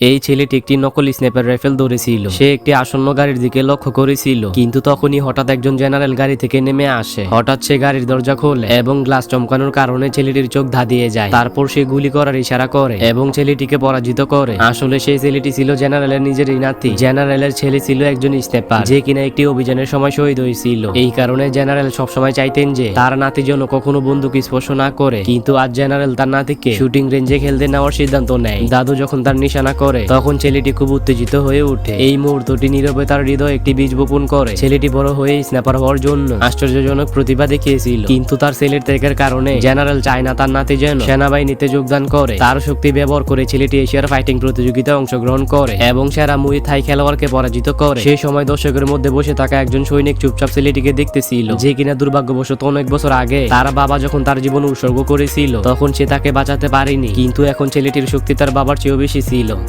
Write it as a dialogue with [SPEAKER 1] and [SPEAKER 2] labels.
[SPEAKER 1] এই ছেলেটি একটি নকল স্নেপার রাইফেল ধরেছিল। সে একটি আসন্ন গাড়ির দিকে লক্ষ্য করেছিল। কিন্তু তখনই হঠাৎ একজন জেনারেল গাড়ি থেকে নেমে আসে। হঠাৎ সে গাড়ির দরজা খোলে এবং গ্লাস চমকানোর কারণে ছেলেটির চোখ ধাঁধিয়ে যায়। তারপর সে গুলি করার ইশারা করে এবং ছেলেটিকে পরাজিত করে। আসলে সেই ছেলেটি ছিল জেনারেলের নিজেরই নাতি। জেনারেলের ছেলে ছিল একজন স্নেপার যে কিনা একটি অভিযানের সময় শহীদ হয়েছিল। এই কারণে জেনারেল সবসময় চাইতেন যে তার নাতি যেন কখনো বন্দুক স্পর্শ না করে। কিন্তু আজ জেনারেল তার নাতিকে শুটিং রেঞ্জে খেলতে নেওয়ার সিদ্ধান্ত নেয়। দাদু যখন তার নিশানা করে তখন ছেলেটি খুব উত্তেজিত হয়ে ওঠে। এই মুহূর্তটি নীরবে তার হৃদয় একটি বীজ বপন করে। ছেলেটি বড় হয়ে স্ন্যাপার হওয়ার জন্য আশ্চর্যজনক প্রতিভা দেখিয়েছিল। কিন্তু তার ছেলের ত্যাগের কারণে জেনারেল চায় না তার নাতি যেন সেনাবাহিনীতে যোগদান করে। তার শক্তি ব্যবহার করে ছেলেটি এশিয়ার ফাইটিং প্রতিযোগিতায় অংশগ্রহণ করে এবং সেরা মুই থাই খেলোয়াড়কে পরাজিত করে। সেই সময় দর্শকের মধ্যে বসে থাকা একজন সৈনিক চুপচাপ ছেলেটিকে দেখতেছিল। যে কিনা দুর্ভাগ্যবশত অনেক বছর আগে তার বাবা যখন তার জীবন উৎসর্গ করেছিল, তখন সে তাকে বাঁচাতে পারেনি। কিন্তু এখন ছেলেটির শক্তি তার বাবার চেয়েও বেশি ছিল।